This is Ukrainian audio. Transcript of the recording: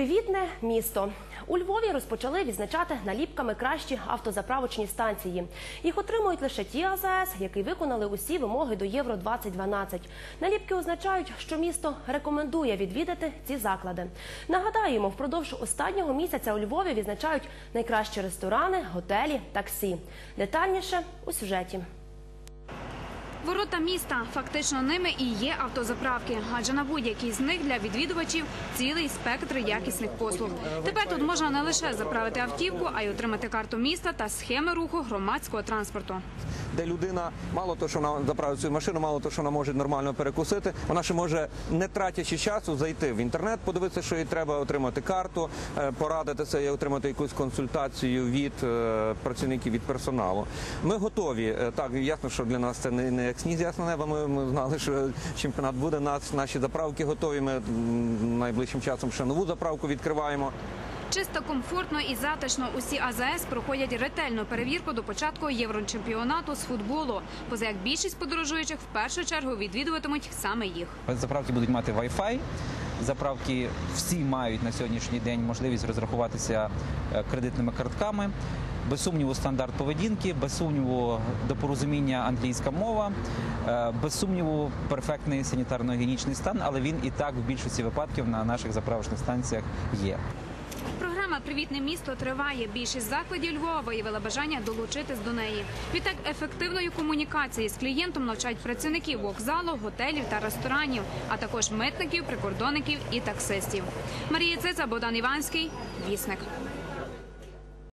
Привітне місто у Львові розпочали відзначати наліпками кращі автозаправочні станції. Їх отримують лише ті АЗС, які виконали усі вимоги до Євро 2012 Наліпки означають, що місто рекомендує відвідати ці заклади. Нагадаємо, впродовж останнього місяця у Львові відзначають найкращі ресторани, готелі, таксі. Детальніше у сюжеті. Ворота міста фактично ними і є автозаправки, адже на будь-якій з них для відвідувачів цілий спектр якісних послуг. Тепер тут можна не лише заправити автівку, а й отримати карту міста та схеми руху громадського транспорту. де людина мало того, що вона заправить свою машину, мало того, що вона може нормально перекусити, вона ще може, не тратячи часу, зайти в інтернет, подивитися, що їй треба отримати карту, е, порадитися і отримати якусь консультацію від е, працівників від персоналу. Ми готові. Е, Так, ясно, що для нас це не як сніг з ясного неба. Ми, ми знали, що чемпіонат буде. Нас наші заправки готові. Ми найближчим часом ще нову заправку відкриваємо. Чисто, комфортно і затишно усі АЗС проходять ретельну перевірку до початку єврочемпіонату з футболу. Поза як більшість подорожуючих в першу чергу відвідуватимуть саме їх. Заправки будуть мати Wi-Fi. Заправки всі мають на сьогоднішній день можливість розрахуватися е, кредитними картками. Без сумніву, стандарт поведінки, без сумніву, до порозуміння англійська мова, е, без сумніву, перфектний санітарно-гігієнічний стан, але він і так в більшості випадків на наших заправочних станціях є. Програма Привітне місто триває. Більшість закладів Львова виявила бажання долучитись до неї. Відтак ефективної комунікації з клієнтом навчають працівників вокзалу, готелів та ресторанів, а також митників, прикордонників і таксистів. Марія Циця, Богдан Іванський, вісник.